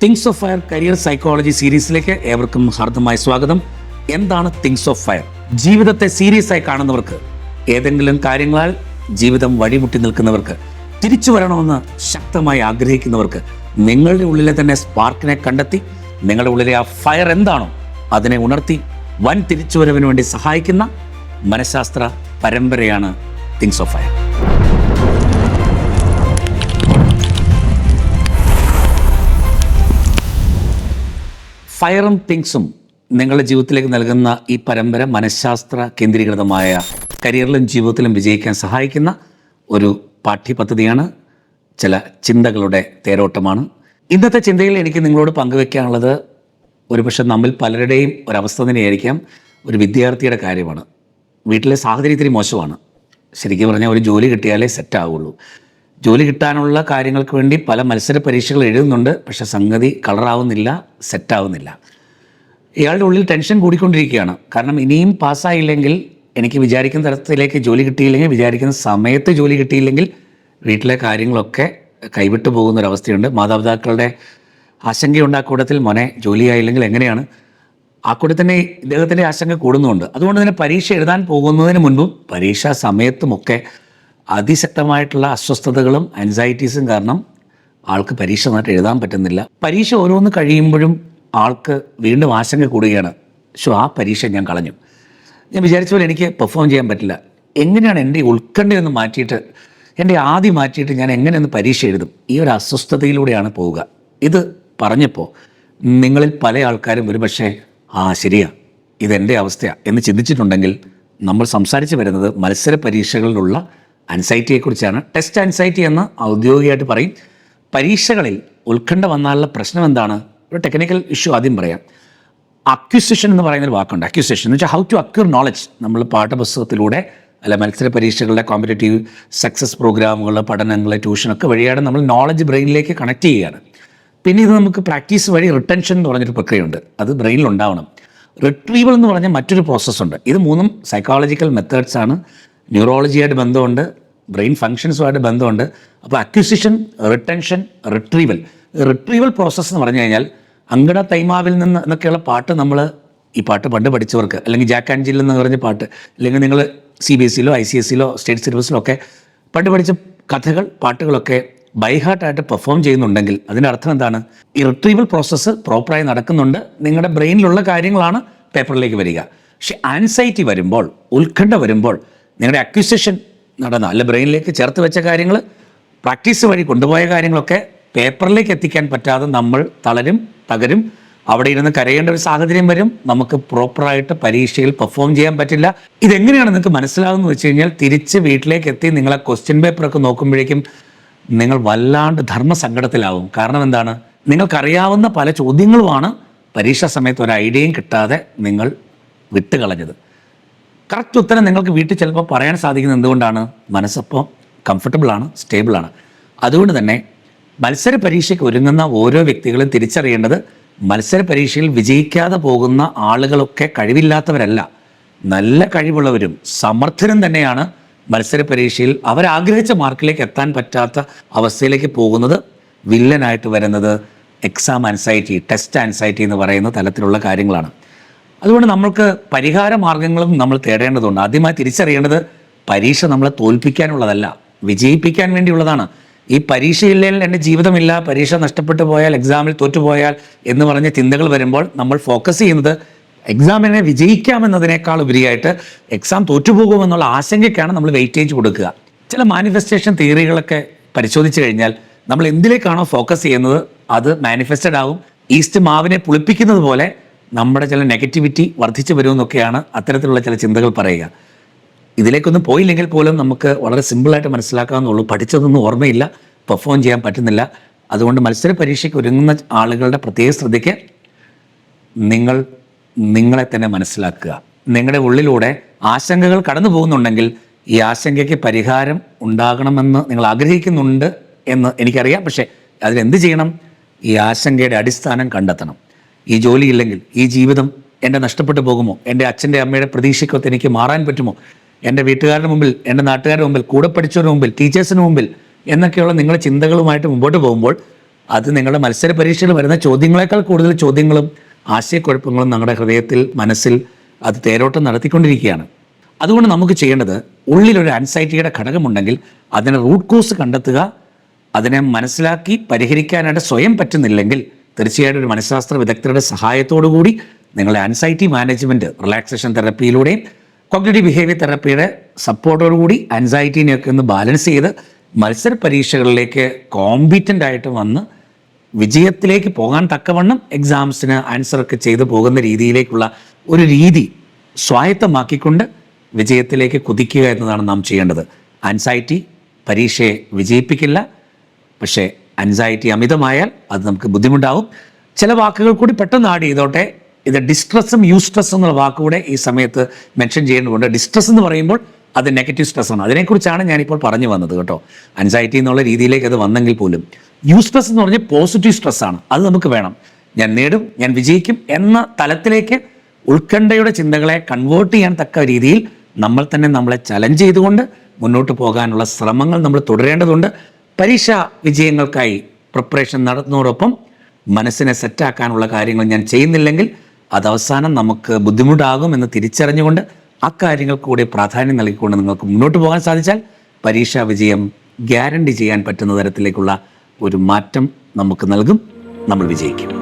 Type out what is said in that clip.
Things of fire career psychology സീരീസിലേക്ക് ഏവർക്കും ഹാർദമായ സ്വാഗതം. എന്താണ് തിങ്സ് ഓഫ് ഫയർ ജീവിതത്തെ സീരിയസ് ആയി കാണുന്നവർക്ക് ഏതെങ്കിലും കാര്യങ്ങളാൽ ജീവിതം വഴിമുട്ടി നിൽക്കുന്നവർക്ക് തിരിച്ചു വരണമെന്ന് ശക്തമായി ആഗ്രഹിക്കുന്നവർക്ക് നിങ്ങളുടെ ഉള്ളിലെ തന്നെ സ്പാർക്കിനെ കണ്ടെത്തി നിങ്ങളുടെ ഉള്ളിലെ ആ ഫയർ എന്താണോ അതിനെ ഉണർത്തി വൻ തിരിച്ചുവരവിന് വേണ്ടി സഹായിക്കുന്ന മനഃശാസ്ത്ര പരമ്പരയാണ് തിങ്സ് ഓഫ് ഫയർ ഫയറും തിങ്സും നിങ്ങളുടെ ജീവിതത്തിലേക്ക് നൽകുന്ന ഈ പരമ്പര മനഃശാസ്ത്ര കേന്ദ്രീകൃതമായ കരിയറിലും ജീവിതത്തിലും വിജയിക്കാൻ സഹായിക്കുന്ന ഒരു പാഠ്യപദ്ധതിയാണ് ചില ചിന്തകളുടെ തേരോട്ടമാണ്. ഇന്നത്തെ ചിന്തയിൽ എനിക്ക് നിങ്ങളോട് പങ്കുവെക്കാനുള്ളത് ഒരുപക്ഷെ നമ്മിൽ പലരുടെയും ഒരവസ്ഥ തന്നെയായിരിക്കാം. ഒരു വിദ്യാർത്ഥിയുടെ കാര്യമാണ്. വീട്ടിലെ സാഹചര്യം ഇത്തിരി മോശമാണ്. ശരിക്കും പറഞ്ഞാൽ ഒരു ജോലി കിട്ടിയാലേ സെറ്റ് ആവുള്ളൂ. ജോലി കിട്ടാനുള്ള കാര്യങ്ങൾക്ക് വേണ്ടി പല മത്സര പരീക്ഷകൾ എഴുതുന്നുണ്ട്. പക്ഷെ സംഗതി കളറാവുന്നില്ല സെറ്റാവുന്നില്ല. ഇയാളുടെ ഉള്ളിൽ ടെൻഷൻ കൂടിക്കൊണ്ടിരിക്കുകയാണ്. കാരണം ഇനിയും പാസ്സായില്ലെങ്കിൽ എനിക്ക് വിചാരിക്കുന്ന തരത്തിലേക്ക് ജോലി കിട്ടിയില്ലെങ്കിൽ വിചാരിക്കുന്ന സമയത്ത് ജോലി കിട്ടിയില്ലെങ്കിൽ വീട്ടിലെ കാര്യങ്ങളൊക്കെ കൈവിട്ടു പോകുന്ന ഒരവസ്ഥയുണ്ട് മാതാപിതാക്കളുടെ ആശങ്കയുണ്ട് ആ കൂട്ടത്തിൽ മോനെ ജോലിയായില്ലെങ്കിൽ എങ്ങനെയാണ്? ആ കൂടെ തന്നെ ഇദ്ദേഹത്തിന്റെ ആശങ്ക കൂടുന്നുണ്ട്. അതുകൊണ്ട് തന്നെ പരീക്ഷ എഴുതാൻ പോകുന്നതിന് മുൻപും പരീക്ഷാ സമയത്തുമൊക്കെ അതിശക്തമായിട്ടുള്ള അസ്വസ്ഥതകളും ആൻസൈറ്റീസും കാരണം ആൾക്ക് പരീക്ഷ നന്നായിട്ട് എഴുതാൻ പറ്റുന്നില്ല. പരീക്ഷ ഓരോന്ന് കഴിയുമ്പോഴും ആൾക്ക് വീണ്ടും ആശങ്ക കൂടുകയാണ്. പക്ഷേ ആ പരീക്ഷ ഞാൻ കളഞ്ഞു. ഞാൻ വിചാരിച്ച പോലെ എനിക്ക് പെർഫോം ചെയ്യാൻ പറ്റില്ല. എങ്ങനെയാണ് എന്റെ ഉത്കണ്ഠയൊന്ന് മാറ്റിയിട്ട് എന്റെ ആദ്യം മാറ്റിയിട്ട് ഞാൻ എങ്ങനെ ഒന്ന് പരീക്ഷ എഴുതും? ഈ ഒരു അസ്വസ്ഥതയിലൂടെയാണ് പോവുക. ഇത് പറഞ്ഞപ്പോൾ നിങ്ങളിൽ പല ആൾക്കാരും ഒരുപക്ഷെ ആ ശരിയാ ഇതെന്റെ അവസ്ഥയാണ് എന്ന് ചിന്തിച്ചിട്ടുണ്ടെങ്കിൽ നമ്മൾ സംസാരിച്ച് വരുന്നത് മത്സര പരീക്ഷകളിലുള്ള അൻസൈറ്റിയെക്കുറിച്ചാണ് ടെസ്റ്റ് അൻസൈറ്റി എന്ന് ഔദ്യോഗികമായിട്ട് പറയും. പരീക്ഷകളിൽ ഉത്കണ്ഠ വന്നാലുള്ള പ്രശ്നം എന്താണ്? ഒരു ടെക്നിക്കൽ ഇഷ്യൂ ആദ്യം പറയാം. അക്വിസിഷൻ എന്ന് പറയുന്ന ഒരു വാക്കുണ്ട്. അക്വിസിഷൻ എന്ന് വെച്ചാൽ ഹൗ ടു അക്യൂർ നോളജ് നമ്മൾ പാഠപുസ്തകത്തിലൂടെ അല്ല മത്സര പരീക്ഷകളുടെ കോമ്പറ്റേറ്റീവ് സക്സസ് പ്രോഗ്രാമുകൾ പഠനങ്ങൾ ട്യൂഷനൊക്കെ വഴിയാണ് നമ്മൾ നോളജ് ബ്രെയിനിലേക്ക് കണക്ട് ചെയ്യുകയാണ്. പിന്നെ ഇത് നമുക്ക് പ്രാക്ടീസ് വഴി റിട്ടൻഷൻ എന്ന് പറഞ്ഞൊരു പ്രക്രിയയുണ്ട്. അത് ബ്രെയിനിൽ ഉണ്ടാവണം. റിട്രീവൽ എന്ന് പറഞ്ഞ മറ്റൊരു പ്രോസസ്സുണ്ട് ഇത് മൂന്നും സൈക്കോളജിക്കൽ മെത്തേഡ്സ് ആണ്. ന്യൂറോളജിയായിട്ട് ബന്ധമുണ്ട് ബ്രെയിൻ ഫങ്ഷൻസുമായിട്ട് ബന്ധമുണ്ട്. അപ്പോൾ acquisition retention retrieval. Retrieval process എന്ന് പറഞ്ഞു കഴിഞ്ഞാൽ അങ്കണ തൈമാവിൽ നിന്ന് എന്നൊക്കെയുള്ള പാട്ട് നമ്മൾ ഈ പാട്ട് പണ്ട് പഠിച്ചവർക്ക് അല്ലെങ്കിൽ ജാക്ക് ആൻഡ് ജിൽ എന്ന് പറഞ്ഞ പാട്ട് അല്ലെങ്കിൽ നിങ്ങൾ സി ബി എസ് സിയിലോ ഐ സി എസ് സിയിലോ സ്റ്റേറ്റ് സിലബസിലോ ഒക്കെ പണ്ട് പഠിച്ച കഥകൾ പാട്ടുകളൊക്കെ ബൈഹാർട്ടായിട്ട് പെർഫോം ചെയ്യുന്നുണ്ടെങ്കിൽ അതിന്റെ അർത്ഥം എന്താണ്? ഈ റിട്രീവൽ പ്രോസസ്സ് പ്രോപ്പറായി നടക്കുന്നുണ്ട്. നിങ്ങളുടെ ബ്രെയിനിലുള്ള കാര്യങ്ങളാണ് പേപ്പറിലേക്ക് വരിക. പക്ഷെ ആൻസൈറ്റി വരുമ്പോൾ ഉത്കണ്ഠ വരുമ്പോൾ നിങ്ങളുടെ അക്വിസിഷൻ നടന്ന അല്ല ബ്രെയിനിലേക്ക് ചേർത്ത് വെച്ച കാര്യങ്ങൾ പ്രാക്ടീസ് വഴി കൊണ്ടുപോയ കാര്യങ്ങളൊക്കെ പേപ്പറിലേക്ക് എത്തിക്കാൻ പറ്റാതെ നമ്മൾ തളരും തകരും. അവിടെ ഇരുന്ന് കരയേണ്ട ഒരു സാഹചര്യം വരും. നമുക്ക് പ്രോപ്പറായിട്ട് പരീക്ഷയിൽ പെർഫോം ചെയ്യാൻ പറ്റില്ല. ഇതെങ്ങനെയാണ് നിങ്ങൾക്ക് മനസ്സിലാകുന്നത് വെച്ച് കഴിഞ്ഞാൽ തിരിച്ച് വീട്ടിലേക്ക് എത്തി നിങ്ങളെ ക്വസ്റ്റ്യൻ പേപ്പറൊക്കെ നോക്കുമ്പോഴേക്കും നിങ്ങൾ വല്ലാണ്ട് ധർമ്മസങ്കടത്തിലാവും. കാരണം എന്താണ്? നിങ്ങൾക്കറിയാവുന്ന പല ചോദ്യങ്ങളുമാണ് പരീക്ഷാ സമയത്ത് ഒരു ഐഡിയയും കിട്ടാതെ നിങ്ങൾ വിട്ടുകളഞ്ഞത്. കറക്റ്റ് ഉത്തരം നിങ്ങൾക്ക് വീട്ടിൽ ചിലപ്പോൾ പറയാൻ സാധിക്കുന്നത് എന്തുകൊണ്ടാണ്? മനസ്സപ്പോൾ കംഫർട്ടബിളാണ് സ്റ്റേബിളാണ് അതുകൊണ്ട് തന്നെ മത്സര പരീക്ഷയ്ക്ക് ഒരുങ്ങുന്ന ഓരോ വ്യക്തികളും തിരിച്ചറിയേണ്ടത് മത്സര പരീക്ഷയിൽ വിജയിക്കാതെ പോകുന്ന ആളുകളൊക്കെ കഴിവില്ലാത്തവരല്ല. നല്ല കഴിവുള്ളവരും സമർത്ഥരും തന്നെയാണ് മത്സര പരീക്ഷയിൽ അവരാഗ്രഹിച്ച മാർക്കിലേക്ക് എത്താൻ പറ്റാത്ത അവസ്ഥയിലേക്ക് പോകുന്നത്. വില്ലനായിട്ട് വരുന്നത് എക്സാം ആൻസൈറ്റി ടെസ്റ്റ് ആൻസൈറ്റി എന്ന് പറയുന്ന തലത്തിലുള്ള കാര്യങ്ങളാണ്. അതുകൊണ്ട് നമ്മൾക്ക് പരിഹാര മാർഗങ്ങളും നമ്മൾ തേടേണ്ടതുണ്ട്. ആദ്യമായി തിരിച്ചറിയേണ്ടത് പരീക്ഷ നമ്മളെ തോൽപ്പിക്കാനുള്ളതല്ല വിജയിപ്പിക്കാൻ വേണ്ടിയുള്ളതാണ്. ഈ പരീക്ഷയില്ലെങ്കിൽ എന്റെ ജീവിതമില്ല പരീക്ഷ നഷ്ടപ്പെട്ടു പോയാൽ എക്സാമിൽ തോറ്റുപോയാൽ എന്ന് പറഞ്ഞ ചിന്തകൾ വരുമ്പോൾ നമ്മൾ ഫോക്കസ് ചെയ്യുന്നത് എക്സാമിനെ വിജയിക്കാമെന്നതിനേക്കാൾ ഉപരിയായിട്ട് എക്സാം തോറ്റുപോകുമെന്നുള്ള ആശങ്കയ്ക്കാണ് നമ്മൾ വെയിറ്റേജ് കൊടുക്കുക. ചില മാനിഫെസ്റ്റേഷൻ തിയറികളൊക്കെ പരിശോധിച്ചു കഴിഞ്ഞാൽ നമ്മൾ എന്തിലേക്കാണോ ഫോക്കസ് ചെയ്യുന്നത് അത് മാനിഫെസ്റ്റഡ് ആവും. ഈസ്റ്റ് മാവിനെ പുളിപ്പിക്കുന്നത് പോലെ നമ്മുടെ ചില നെഗറ്റിവിറ്റി വർദ്ധിച്ചു വരുമെന്നൊക്കെയാണ് അത്തരത്തിലുള്ള ചില ചിന്തകൾ പറയുക. ഇതിലേക്കൊന്നും പോയില്ലെങ്കിൽ പോലും നമുക്ക് വളരെ സിമ്പിളായിട്ട് മനസ്സിലാക്കാമെന്നുള്ളൂ പഠിച്ചതൊന്നും ഓർമ്മയില്ല. പെർഫോം ചെയ്യാൻ പറ്റുന്നില്ല. അതുകൊണ്ട് മത്സര പരീക്ഷയ്ക്ക് ഒരുങ്ങുന്ന ആളുകളുടെ പ്രത്യേക ശ്രദ്ധയ്ക്ക് നിങ്ങൾ നിങ്ങളെ തന്നെ മനസ്സിലാക്കുക. നിങ്ങളുടെ ഉള്ളിലൂടെ ആശങ്കകൾ കടന്നു പോകുന്നുണ്ടെങ്കിൽ ഈ ആശങ്കയ്ക്ക് പരിഹാരം ഉണ്ടാകണമെന്ന് നിങ്ങൾ ആഗ്രഹിക്കുന്നുണ്ട് എന്ന് എനിക്കറിയാം. പക്ഷേ അതിലെന്ത് ചെയ്യണം? ഈ ആശങ്കയുടെ അടിസ്ഥാനം കണ്ടെത്തണം. ഈ ജോലി ഇല്ലെങ്കിൽ ഈ ജീവിതം എന്റെ നഷ്ടപ്പെട്ടു പോകുമോ? എന്റെ അച്ഛന്റെ അമ്മയുടെ പ്രതീക്ഷയ്ക്കൊത്ത് എനിക്ക് മാറാൻ പറ്റുമോ? എന്റെ വീട്ടുകാരുടെ മുമ്പിൽ എന്റെ നാട്ടുകാരുടെ മുമ്പിൽ കൂടെ പഠിച്ചവരുടെ മുമ്പിൽ ടീച്ചേഴ്സിന് മുമ്പിൽ എന്നൊക്കെയുള്ള നിങ്ങളുടെ ചിന്തകളുമായിട്ട് മുമ്പോട്ട് പോകുമ്പോൾ അത് നിങ്ങളുടെ മത്സര പരീക്ഷയിൽ വരുന്ന ചോദ്യങ്ങളെക്കാൾ കൂടുതൽ ചോദ്യങ്ങളും ആശയക്കുഴപ്പങ്ങളും നമ്മുടെ ഹൃദയത്തിൽ മനസ്സിൽ അത് തേരോട്ടം നടത്തിക്കൊണ്ടിരിക്കുകയാണ്. അതുകൊണ്ട് നമുക്ക് ചെയ്യേണ്ടത് ഉള്ളിലൊരു അൻസൈറ്റിയുടെ ഘടകമുണ്ടെങ്കിൽ അതിനെ റൂട്ട് കോസ് കണ്ടെത്തുക അതിനെ മനസ്സിലാക്കി പരിഹരിക്കാനായിട്ട് സ്വയം പറ്റുന്നില്ലെങ്കിൽ തീർച്ചയായിട്ടും ഒരു മനഃശാസ്ത്ര വിദഗ്ധരുടെ സഹായത്തോടു കൂടി നിങ്ങളുടെ ആൻസൈറ്റി മാനേജ്മെന്റ് റിലാക്സേഷൻ തെറപ്പിയിലൂടെയും കോഗ്നേറ്റീവ് ബിഹേവിയർ തെറപ്പിയുടെ സപ്പോർട്ടോടുകൂടി ആൻസൈറ്റീനെയൊക്കെ ഒന്ന് ബാലൻസ് ചെയ്ത് മത്സര പരീക്ഷകളിലേക്ക് കോമ്പിറ്റന്റ് ആയിട്ട് വന്ന് വിജയത്തിലേക്ക് പോകാൻ തക്കവണ്ണം എക്സാംസിന് ആൻസറൊക്കെ ചെയ്തു പോകുന്ന രീതിയിലേക്കുള്ള ഒരു രീതി സ്വായത്തമാക്കിക്കൊണ്ട് വിജയത്തിലേക്ക് കുതിക്കുക എന്നതാണ് നാം ചെയ്യേണ്ടത്. ആൻസൈറ്റി പരീക്ഷയെ വിജയിപ്പിക്കില്ല. പക്ഷേ അൻസൈറ്റി അമിതമായാൽ അത് നമുക്ക് ബുദ്ധിമുട്ടാവും. ചില വാക്കുകൾ കൂടി പെട്ടെന്ന് ആഡ് ചെയ്തോട്ടെ. ഇത് ഡിസ്ട്രസ്സും സ്ട്രെസ്സും എന്നുള്ള വാക്കുകൂടെ ഈ സമയത്ത് മെൻഷൻ ചെയ്യേണ്ടതുണ്ട്. ഡിസ്ട്രസ് എന്ന് പറയുമ്പോൾ അത് നെഗറ്റീവ് സ്ട്രെസ് ആണ്. അതിനെക്കുറിച്ചാണ് ഞാനിപ്പോൾ പറഞ്ഞു വന്നത് കേട്ടോ. അൻസൈറ്റി എന്നുള്ള രീതിയിലേക്ക് അത് വന്നെങ്കിൽ പോലും. യൂസ്ട്രസ് എന്ന് പറഞ്ഞാൽ പോസിറ്റീവ് സ്ട്രെസ് ആണ്. അത് നമുക്ക് വേണം. ഞാൻ നേടും ഞാൻ വിജയിക്കും എന്ന തലത്തിലേക്ക് ഉത്കണ്ഠയുടെ ചിന്തകളെ കൺവേർട്ട് ചെയ്യാൻ തക്ക രീതിയിൽ നമ്മൾ തന്നെ നമ്മളെ ചലഞ്ച് ചെയ്തുകൊണ്ട് മുന്നോട്ട് പോകാനുള്ള ശ്രമങ്ങൾ നമ്മൾ തുടരേണ്ടതുണ്ട്. പരീക്ഷാ വിജയങ്ങൾക്കായി പ്രിപ്പറേഷൻ നടത്തുന്നതോടൊപ്പം മനസ്സിനെ സെറ്റാക്കാനുള്ള കാര്യങ്ങൾ ഞാൻ ചെയ്യുന്നില്ലെങ്കിൽ അത് അവസാനം നമുക്ക് ബുദ്ധിമുട്ടാകും എന്ന് തിരിച്ചറിഞ്ഞുകൊണ്ട് അക്കാര്യങ്ങൾ കൂടി പ്രാധാന്യം നൽകിക്കൊണ്ട് നിങ്ങൾക്ക് മുന്നോട്ട് പോകാൻ സാധിച്ചാൽ പരീക്ഷാ വിജയം ഗ്യാരണ്ടി ചെയ്യാൻ പറ്റുന്ന തരത്തിലേക്കുള്ള ഒരു മാറ്റം നമുക്ക് നൽകും. നമ്മൾ വിജയിക്കും.